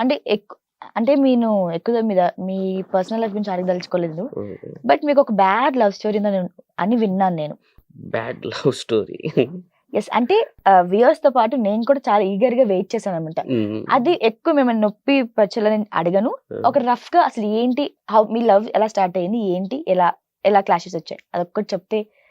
అంటే ఎక్కువ అంటే నేను ఎక్కువ మీద మీ పర్సనల్ లైఫ్ గురించి అడగదలుచుకోలేదు బట్ మీకు ఒక బ్యాడ్ లవ్ స్టోరీ అని విన్నాను నేను. బ్యాడ్ లవ్ స్టోరీ ఎస్ అంటే వ్యూయర్స్తో పాటు నేను కూడా చాలా ఈగర్గా వెయిట్ చేశాను అనమాట అది ఎక్కువ మిమ్మల్ని నొప్పి పరచాలని అడగను. ఒక రఫ్గా అసలు ఏంటి హౌ మీ లవ్ ఎలా స్టార్ట్ అయింది ఏంటి ఎలా ఎలా క్లాషెస్ వచ్చాయి అదొక్కటి చెప్తే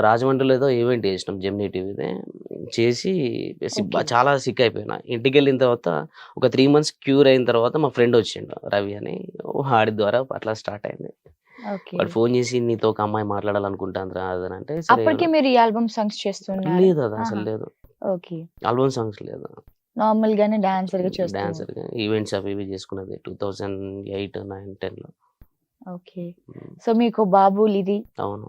రాజమండ్రిలో ఏదో ఈవెంట్ చేసినాం జెమినీ టీవీదే. చేసి. చాలా సిక్ అయిపోయినా. ఇంటికి వెళ్ళిన తర్వాత ఒక త్రీ మంత్స్ క్యూర్ అయిన తర్వాత మా ఫ్రెండ్ వచ్చిండు రవి అని. వాడి ద్వారా అట్లా స్టార్ట్ అయింది. వాడు ఫోన్ చేసి నీతో ఒక అమ్మాయి మాట్లాడాలనుకుంటాను రా అది అని అంటే సరే అప్పటికే మీరు ఈ ఆల్బమ్ సాంగ్స్ చేస్తున్నారు. లేదు అది అసలు. లేదు. ఓకే. ఆల్బమ్ సాంగ్స్ లేదు. నార్మల్ గానే డాన్సర్గా చేస్తున్నారు. డాన్సర్ ఈవెంట్స్ అవి ఇవి చేసుకున్నది టూ థౌజండ్ ఎయిట్ నైన్ టెన్లో ఓకే సో మీకు బాబు ఇది అవును.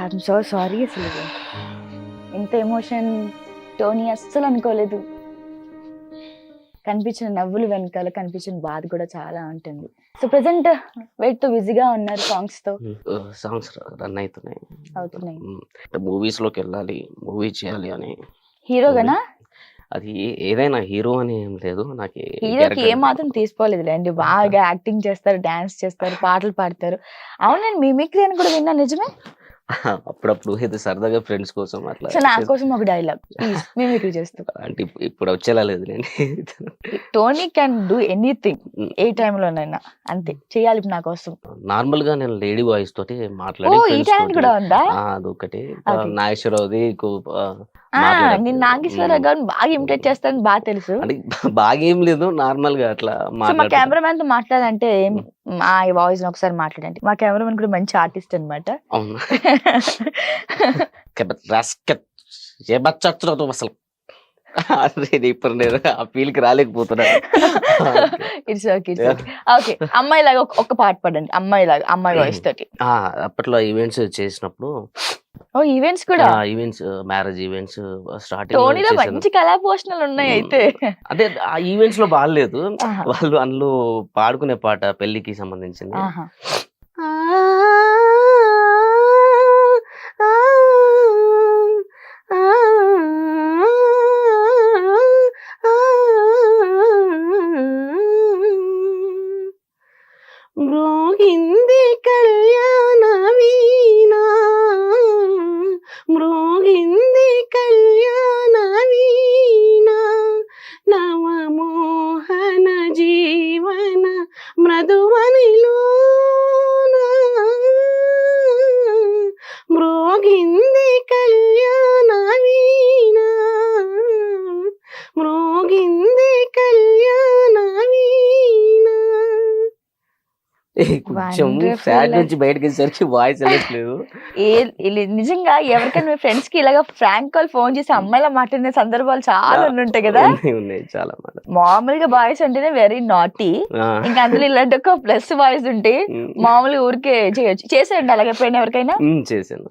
ఐఎమ్ సో సారీ అసలు ఇంత ఎమోషన్ టోనీ అస్సలు అనుకోలేదు. కనిపించిన నవ్వులు వెనకాల కనిపించిన బాధ కూడా చాలా ఉంటుంది. సో ప్రెసెంట్ వెయిట్తో బిజీగా ఉన్నారు సాంగ్స్తో. సాంగ్స్ రన్ అవుతున్నాయి. అవుతున్నాయి. మూవీస్లోకి వెళ్ళాలి మూవీ చేయాలి అని. హీరోగానా అది ఏదైనా హీరో అని ఏం లేదు నాకు హీరోకి ఏం మాత్రం తీసుకోలేదులేండి. బాగా యాక్టింగ్ చేస్తారు డాన్స్ చేస్తారు పాటలు పాడతారు. అవునండి మిమిక్రీ అని కూడా విన్నా నిజమే? అప్పుడప్పుడు ఏదో సరదాగా ఫ్రెండ్స్ కోసం అట్లా సో నా. కోసం ఒక డైలాగ్ ప్లీజ్ మిమిక్రీ చేస్తూ. అంటే ఇప్పు- ఇప్పుడు వచ్చేలా లేదు నేను. టోనీ క్యాన్ డూ ఎనీథింగ్ ఏ టైంలోనైనా అంతే చేయాలి నా కోసం. నార్మల్గా నేను లేడీ వాయిస్ తోటి మాట్లాడి ఈ టాలెంట్ తోటి- కూడా ఉందా? ఆ, అదొకటి. నాగేశ్వరరావుది నేను నాగేశ్వరరావు గారిని బాగా ఇమిటేట్ చేస్తానని బాగా తెలుసు. బాగా ఏం లేదు నార్మల్గా అట్లా మా. కెమెరామెన్తో మాట్లాడంటే మా వాయిస్ ఒకసారి మాట్లాడండి. మా కెమెరామెన్ కూడా మంచి ఆర్టిస్ట్ అనమాట అవును. ఏ అసలు. ఇప్పుడు నేను ఆ ఫీల్కి రాలేకపోతున్నా. It's okay it's okay okay అమ్మాయి లాగా ఒక- పాట పాడండి. అమ్మాయి లాగా అమ్మాయి వాయిస్ తోటి అప్పట్లో ఈవెంట్స్ చేసినప్పుడు ఓ ఈవెంట్స్ కూడా? ఈవెంట్స్ మ్యారేజ్ ఈవెంట్స్ టోనీలో స్టార్టింగ్ మంచి కళా పోషణలు ఉన్నాయి అయితే. అదే ఆ ఈవెంట్స్లో బాగాలేదు. వాళ్ళు అందులో పాడుకునే పాట పెళ్ళికి సంబంధించింది. కొంచెం. ఫ్యాట్ నుంచి బయటకు వచ్చేసరికి వాయిస్ వెళ్ళట్లేదు. నిజంగా ఎవరికైనా మీ ఫ్రెండ్స్కి ఇలాగా ఫ్రాంక్ కాల్ ఫోన్ చేసి అమ్మాయిలా మాట్లాడిన సందర్భాలు చాలా ఉంటాయి కదా. ఉన్నాయి, చాలా మామూలుగా బాయ్స్ అంటేనే వెరీ నాటీ ఇంకా అందులో ఇలాంటి ఒక ప్లస్ బాయ్స్ ఉంటే మామూలుగా ఊరికే చేయొచ్చు చేసేయండి అలాగే ఎప్పుడైనా ఎవరికైనా. చేశాను.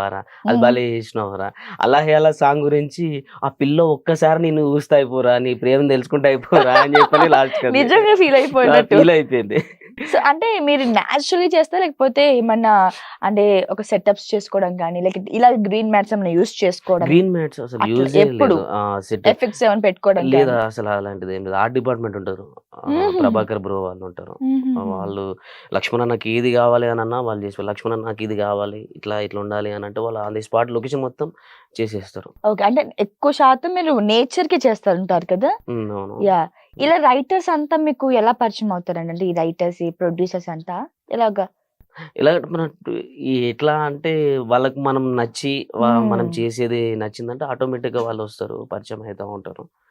పెట్టావారా అది. భలే చేసినావురా. అలా అలా సాంగ్ గురించి ఆ పిల్ల ఒక్కసారి నేను ఊస్తా అయిపోరా నీ ప్రేమ తెలుసుకుంటా అయిపోరా అని చెప్పని లాస్ట్ నిజంగా ఫీల్ అయిపోయినట్టు. ఫీల్ అయిపోయింది. సో అంటే మీరు న్యాచురల్లీ చేస్తారా లేకపోతే ఏమన్నా అంటే ఒక సెటప్స్ చేసుకోవడం కానీ లేక ఇలా గ్రీన్ మ్యాట్స్ ఏమైనా యూస్ చేసుకోవడం? గ్రీన్ మ్యాట్స్ అసలు యూజ్ ఎప్పుడు? ఎఫెక్ట్స్ ఏమైనా పెట్టుకోవడం లేదా అసలు అలాంటిది ఏం లేదు. ఆర్ట్ డిపార్ట్మెంట్ ఉంటారు. ప్రభాకర్ బ్రో వాళ్ళు ఉంటారు. వాళ్ళు లక్ష్మణ్ నాకు ఇది కావాలి అని అన్నా వాళ్ళు చేసి లక్ష్మణ్ నాకు ఇది కావాలి ఇట్లా ఇట్లా ఉండాలి అని అంటే వాళ్ళు ఆన్ ది స్పాట్ లొకేషన్ మొత్తం చేసేస్తారు. ఓకే. అంటే ఎక్కువ శాతం మీరు నేచర్కి చేస్తారు ఉంటారు కదా? యా. ఇలా రైటర్స్ అంతా మీకు ఎలా పరిచయం అవుతారండి? అంటే ఈ రైటర్స్ ఈ ప్రొడ్యూసర్స్ అంతా ఎలాగా? ఇలా మన ఎట్లా అంటే వాళ్ళకి మనం నచ్చి వా- మనం మ్మ్. చేసేది నచ్చిందంటే ఆటోమేటిక్గా వాళ్ళు వస్తారు పరిచయం అవుతా ఉంటారు.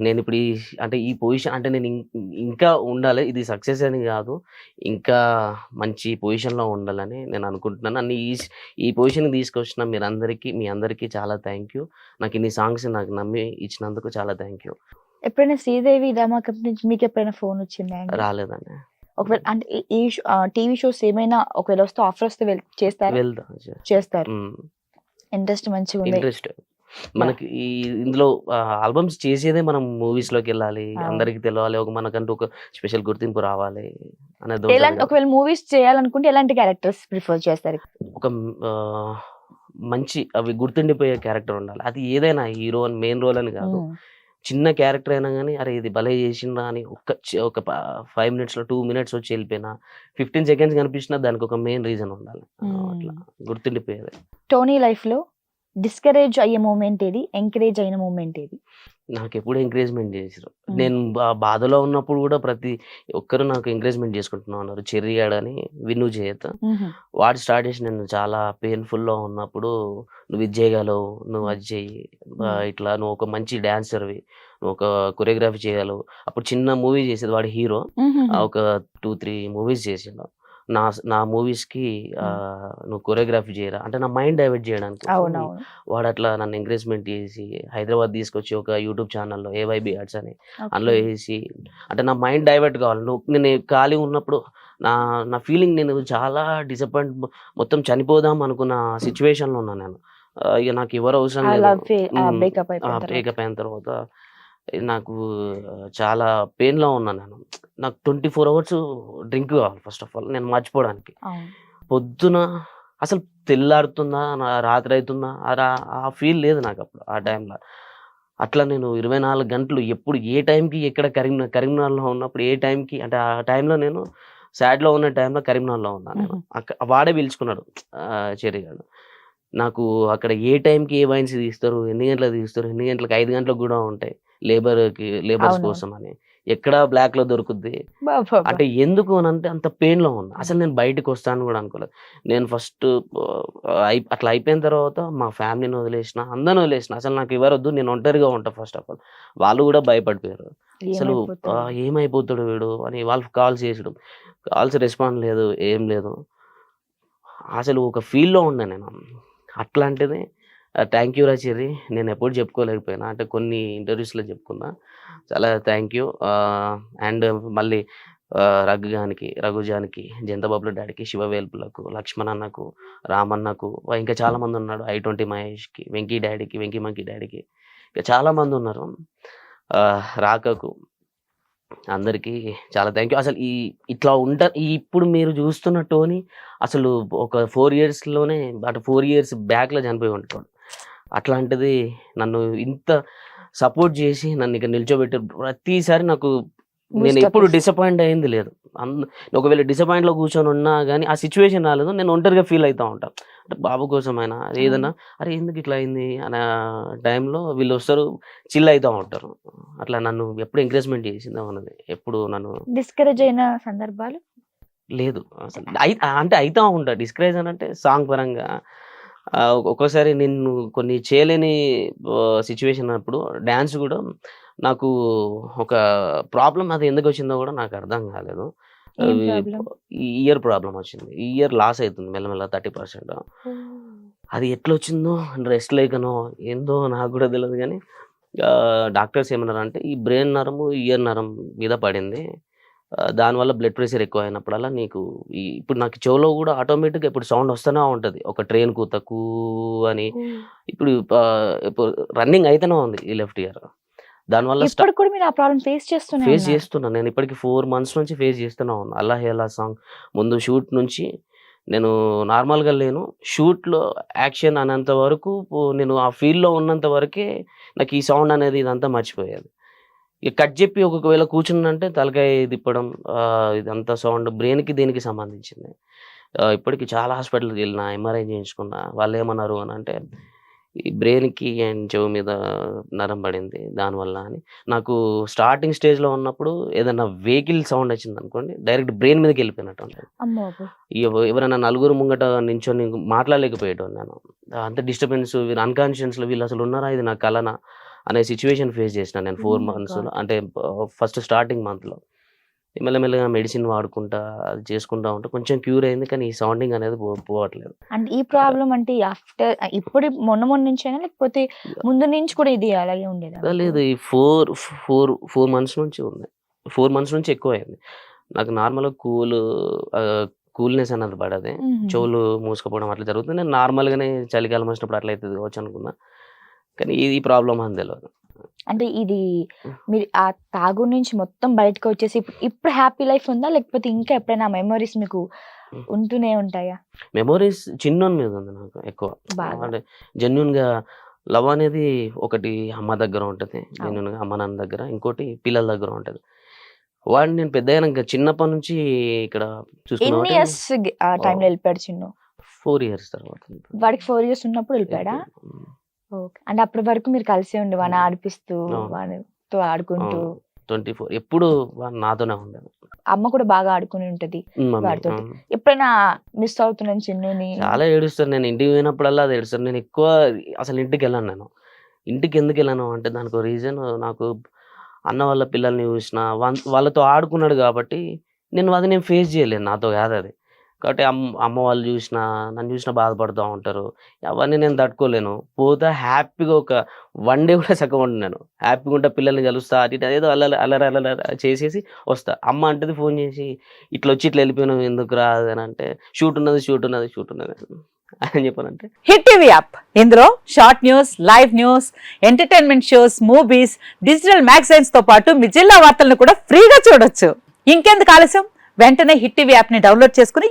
నేను ఇప్పుడు ఈ అంటే ఈ పొజిషన్ అంటే నేను ఇంకా ఉండాలి. ఇది సక్సెస్ అని కాదు. ఇంకా మంచి పొజిషన్లో ఉండాలని నేను అనుకుంటున్నాను. నన్ను ఈ ఈ పొజిషన్కి తీసుకొచ్చిన మీరందరికీ మీ అందరికీ చాలా థ్యాంక్ యూ. నాకు ఇన్ని సాంగ్స్ నాకు నమ్మి ఇచ్చినందుకు చాలా థ్యాంక్ యూ. ఎప్పుడైనా శ్రీదేవి డ్రామా కంపెనీ నుంచి మీకు ఎప్పుడైనా ఫోన్ వచ్చిందా రాలేదండి. ఒకవేళ అంటే ఈ- టీవీ షోస్ ఏమైనా ఒకవేళ వస్తే ఆఫర్ వస్తే చేస్తారా? చేస్తారు. ఇంట్రెస్ట్ మంచిగా ఉంది ఇంట్రెస్ట్. మనకి ఈ ఇందులో ఆల్బమ్స్ చేసేదే మనం మూవీస్లోకి వెళ్ళాలి. అందరికి తెలవాలి ఒక మనకంటూ ఒక స్పెషల్ గుర్తింపు రావాలి అనేది ఎలాంటి. ఒకవేళ మూవీస్ చేయాలనుకుంటే ఎలాంటి క్యారెక్టర్స్ ప్రిఫర్ చేస్తారు ఒక మంచి అవి గుర్తుండిపోయే క్యారెక్టర్ ఉండాలి అది ఏదైనా హీరో అని మెయిన్ రోల్ అని కాదు. చిన్న క్యారెక్టర్ అయినా కానీ అరే ఇది భలే చేసిండ్రా అని ఒక ఒక ఫైవ్ మినిట్స్లో టూ మినిట్స్ వచ్చి వెళ్ళిపోయినా ఫిఫ్టీన్ సెకండ్స్ కనిపించినా దానికి ఒక మెయిన్ రీజన్ ఉండాలి. అట్లా గుర్తుండిపోయేది టోనీ లైఫ్లో డిస్కరేజ్ అయ్యే మూమెంట్ ఏది? ఎంకరేజ్ అయిన మూమెంట్ ఏది? నాకు ఎప్పుడు ఎంకరేజ్మెంట్ చేసారు. నేను బాధలో ఉన్నప్పుడు కూడా ప్రతి ఒక్కరు నాకు ఎంకరేజ్మెంట్ చేసుకుంటున్నా ఉన్నారు చెర్రీ అని విను చేయత మ్మ్. వాడు స్టార్ట్ చేసి నేను చాలా painful లో ఉన్నప్పుడు నువ్వు ఇది చేయగలవు నువ్వు అది మ్మ్. ఇట్లా నువ్వు ఒక మంచి డాన్సర్వి నువ్వు ఒక కొరియోగ్రఫీ చేయగలవు. అప్పుడు చిన్న మూవీ చేసేది వాడు హీరో. ఒక టూ త్రీ మూవీస్ చేసిండు. నా నా మూవీస్కి ఆ, నువ్వు కొరియోగ్రఫీ చేయరా? అంటే నా మైండ్ డైవర్ట్ చేయడానికి. వాడు అట్లా నన్ను ఎంకరేజ్మెంట్ చేసి హైదరాబాద్ తీసుకొచ్చి ఒక యూట్యూబ్ ఛానల్లో ఏవైబి ఆర్ట్స్ అని. అందులో వేసి అంటే నా మైండ్ డైవర్ట్ కావాలి. నువ్వు నేను ఖాళీ ఉన్నప్పుడు నా నా ఫీలింగ్ నేను చాలా డిసప్పాయింట్ మొత్తం చనిపోదాం అనుకున్న సిచ్యువేషన్లో ఉన్నాను నేను. ఇక నాకు ఎవరు అవసరం లేదు. బ్రేకప్ అయిన తర్వాత నాకు చాలా పెయిన్లో ఉన్నాను నేను. నాకు ట్వంటీ ఫోర్ అవర్స్ డ్రింక్ కావాలి ఫస్ట్ ఆఫ్ ఆల్ నేను మర్చిపోవడానికి. పొద్దున అసలు తెల్లారుతుందా నా రాత్రి అవుతుందా ఆ ఫీల్ లేదు నాకు అప్పుడు ఆ టైంలో అట్లా నేను ఇరవై నాలుగు గంటలు ఎప్పుడు ఏ టైంకి ఎక్కడ కరీంనగర్ కరీంనగర్లో ఉన్నప్పుడు ఏ టైంకి అంటే ఆ టైంలో నేను సాడ్లో ఉన్న టైంలో కరీంనగర్లో ఉన్నాను నేను. మ్మ్. అక్క వాడే పిలుచుకున్నాడు చెర్రీ గారు నాకు అక్కడ ఏ టైంకి ఏ వైన్స్ తీస్తారు ఎన్ని గంటలకు తీస్తారు ఎన్ని గంటలకు ఐదు గంటలకు కూడా ఉంటాయి. లేబర్కి లేబర్స్. కోసం అని ఎక్కడ బ్లాక్లో దొరుకుద్ది అంటే ఎందుకు అని అంటే అంత పెయిన్లో ఉన్నా అసలు నేను బయటకు వస్తాను కూడా అనుకోలేదు. నేను ఫస్ట్ అట్లా అయిపోయిన తర్వాత మా ఫ్యామిలీని వదిలేసిన అందరిని వదిలేసిన. అసలు నాకు ఎవరొద్దు నేను ఒంటరిగా ఉంటా ఫస్ట్ ఆఫ్ ఆల్. వాళ్ళు కూడా భయపడిపోయారు. అసలు ఏమైపోతాడు వీడు అని వాళ్ళు కాల్స్ చేసడం. కాల్స్ రెస్పాండ్ లేదు ఏం లేదు. అసలు ఒక ఫీల్లో ఉన్నా నేను. అట్లాంటిది థ్యాంక్ యూ రాచేరి నేను ఎప్పుడు చెప్పుకోలేకపోయినా అంటే కొన్ని ఇంటర్వ్యూస్లో చెప్పుకున్నా. చాలా థ్యాంక్ యూ అండ్ మళ్ళీ రఘుగానికి రఘుజానికి జంతబాబుల డాడీకి శివవేల్పులకు లక్ష్మణ్ అన్నకు రామన్నకు ఇంకా చాలామంది ఉన్నాడు ఐ ట్వంటీ మహేష్కి వెంకీ డాడీకి వెంకీ మంకీ డాడీకి. ఇంకా చాలామంది ఉన్నారు. రాకకు అందరికీ చాలా థ్యాంక్ యూ అసలు ఈ ఇట్లా ఉంట ఈ ఇప్పుడు మీరు చూస్తున్న టోని అసలు ఒక ఫోర్ ఇయర్స్లోనే అటు ఫోర్ ఇయర్స్ బ్యాక్లో చనిపోయి ఉంటాడు. అట్లాంటిది నన్ను ఇంత సపోర్ట్ చేసి నన్ను ఇక నిల్చోబెట్టారు. ప్రతిసారి నాకు నేను ఎప్పుడు. డిసప్పాయింట్ అయింది లేదు. అంద ఒకవేళ డిసప్పాయింట్లో కూర్చొని ఉన్నా కానీ ఆ సిచ్యువేషన్ రాలేదు. నేను ఒంటరిగా ఫీల్ అవుతా ఉంటాను అంటే బాబు కోసమైనా ఏదైనా అరే ఎందుకు ఇట్లా అయింది అనే టైంలో వీళ్ళు వస్తారు చిల్ అవుతూ ఉంటారు. అట్లా నన్ను ఎప్పుడు ఎంకరేజ్మెంట్ చేసిందో ఉన్నది ఎప్పుడు నన్ను డిస్కరేజ్ అయిన సందర్భాలు? లేదు. అంటే అవుతా ఉంటా. డిస్కరేజ్ అని అంటే సాంగ్ పరంగా ఒక్కోసారి నేను కొన్ని చేయలేని సిచ్యువేషన్ అప్పుడు డ్యాన్స్ కూడా నాకు ఒక ప్రాబ్లం అది ఎందుకు వచ్చిందో కూడా నాకు అర్థం కాలేదు. ఇయర్ ప్రాబ్లం వచ్చింది. ఈ ఇయర్ లాస్ అవుతుంది మెల్లమెల్ల థర్టీ పర్సెంట్. అది ఎట్లా వచ్చిందో రెస్ట్ లేకనో ఏందో నాకు కూడా తెలియదు కానీ డాక్టర్స్ ఏమన్నారు అంటే ఈ బ్రెయిన్ నరము ఇయర్ నరం మీద పడింది. దానివల్ల బ్లడ్ ప్రెషర్ ఎక్కువ అయినప్పుడల్లా నీకు ఈ ఇప్పుడు నాకు చెవులో కూడా ఆటోమేటిక్గా ఇప్పుడు సౌండ్ వస్తూనే ఉంటుంది. ఒక ట్రైన్ కూత కూ అని ఇప్పుడు ఇప్పుడు రన్నింగ్ అయితేనే ఉంది ఈ లెఫ్ట్ ఇయర్ దానివల్ల కూడా మీరు ఆ ప్రాబ్లం ఫేస్ చేస్తూనే ఫేస్. చేస్తున్నా. నేను ఇప్పటికి ఫోర్ మంత్స్ నుంచి ఫేస్ చేస్తూనే ఉన్నా. అల్లా హేలా సాంగ్ ముందు షూట్ నుంచి నేను నార్మల్గా లేను. షూట్లో యాక్షన్ అనేంత వరకు నేను ఆ ఫీల్డ్లో ఉన్నంత వరకే నాకు ఈ సౌండ్ అనేది ఇదంతా మర్చిపోయేది. ఇక కట్ చెప్పి ఒకవేళ కూర్చున్నంటే తలకాయ తిప్పడం ఇదంతా సౌండ్ బ్రెయిన్కి దీనికి సంబంధించింది. ఇప్పటికి చాలా హాస్పిటల్కి వెళ్ళిన ఎంఆర్ఐ చేయించుకున్నా వాళ్ళు ఏమన్నారు అని అంటే ఈ బ్రెయిన్కి అండ్ చెవు మీద నరం పడింది దానివల్ల అని. నాకు స్టార్టింగ్ స్టేజ్లో ఉన్నప్పుడు ఏదైనా వెహికల్ సౌండ్ వచ్చింది అనుకోండి డైరెక్ట్ బ్రెయిన్ మీదకి వెళ్ళిపోయినట్టు ఉంటుంది ఎవరైనా నలుగురు ముంగట నించొని మాట్లాడలేకపోయేటోను నేను. అంత డిస్టర్బెన్స్ వీళ్ళు అన్కాన్షియస్లో వీళ్ళు అసలు ఉన్నారా? ఇది నా కలనా? అనే సిచ్యువేషన్ ఫేస్ చేసిన నేను ఫోర్ Oh మంత్స్లో అంటే ఫస్ట్ స్టార్టింగ్ మంత్లో మెల్లమెల్లగా మెడిసిన్ వాడుకుంటా అది చేసుకుంటా ఉంటే కొంచెం క్యూర్ అయింది కానీ ఈ సౌండింగ్ అనేది పోవట్లేదు. అంటే ఈ ప్రాబ్లం అంటే ఆఫ్టర్ ఇప్పుడు మొన్న మొన్న నుంచేనా లేకపోతే ముందు నుంచి కూడా ఇది అలాగే ఉండేదా లేదు ఈ ఫోర్ ఫోర్ ఫోర్ మంత్స్ నుంచి ఉంది. ఫోర్ మంత్స్ నుంచి ఎక్కువ అయింది. నాకు నార్మల్గా కూల్ కూల్నెస్ అన్నది పడది. చెవులు మూసుకుపోవడం అట్లా జరుగుతుంది. నేను నార్మల్గానే చలికాలం వచ్చినప్పుడు అట్లా అవుతుంది కావచ్చు అనుకున్నా. కానీ ఇది ప్రాబ్లం అని తెలియదు అంటే ఇది మీరు ఆ తాగు నుంచి మొత్తం బయటకు వచ్చేసి ఇప్పుడు- హ్యాపీ లైఫ్ ఉందా? లేకపోతే ఇంకా ఎప్పుడైనా మెమరీస్ మీకు ఉంటూనే ఉంటాయా? మెమోరీస్ చిన్నోని మీద ఉంది నాకు ఎక్కువ. అంటే జెన్యున్గా లవ్ అనేది ఒకటి అమ్మ దగ్గర ఉంటుంది జెన్యున్గా అమ్మ నాన్న దగ్గర ఇంకోటి పిల్లల దగ్గర ఉంటుంది. వాడిని నేను పెద్ద అయినాక చిన్నప్పటి నుంచి ఇక్కడ ఆ టైంలో వెళ్ళిపోయాడు చిన్ను? ఫోర్ ఇయర్స్ తర్వాత వాడికి ఫోర్ ఇయర్స్ ఉన్నప్పుడు వెళ్ళిపోయాడా. అంటే అప్పటి వరకు మీరు కలిసి ఉండి వాడిని. ఆడిపిస్తూ. వాడితో ఆడుకుంటూ? ట్వంటీ ఫోర్ ఎప్పుడు నాతోనే ఉండేది అమ్మ కూడా బాగా ఆడుకుని ఉంటది. ఉమ్. ఎప్పుడైనా మిస్ అవుతున్నాను చిన్నుని? చాలా ఏడుస్తాను నేను. ఇంటికి పోయినప్పుడల్లా అది ఏడుస్తాను. నేను ఎక్కువ అసలు ఇంటికి వెళ్ళాను నేను. ఇంటికి ఎందుకు వెళ్ళాను అంటే దానికి రీజన్ నాకు అన్న వాళ్ళ పిల్లల్ని చూసిన వాళ్ళతో ఆడుకున్నాడు కాబట్టి నేను అది నేను ఫేస్ చేయలేను నాతో కాదు అది. కాబట్టి అమ్మ అమ్మ వాళ్ళు చూసినా నన్ను చూసినా బాధపడుతూ ఉంటారు. అవన్నీ నేను తట్టుకోలేను. పోతా హ్యాపీగా ఒక వన్ డే కూడా సగం ఉంటున్నాను. హ్యాపీగా ఉంటా పిల్లల్ని కలుస్తా అటు ఏదో అల్లరి అల్లరి అల్లరి చేసేసి వస్తా. అమ్మ అంటది ఫోన్ చేసి ఇట్లా వచ్చి ఇట్లా వెళ్ళిపోయినావు ఎందుకు రాదు అని అంటే షూట్ ఉన్నది షూట్ ఉన్నది షూట్ ఉన్నది. అని చెప్పానంటే. Hit TV app. ఇందులో short news live news entertainment shows movies digital మ్యాగజైన్స్తో పాటు మీ జిల్లా వార్తలను కూడా ఫ్రీగా చూడొచ్చు. ఇంకెందుకు ఆలస్యం? వెంటనే హిట్ టీవీ యాప్ని డౌన్లోడ్ చేసుకుని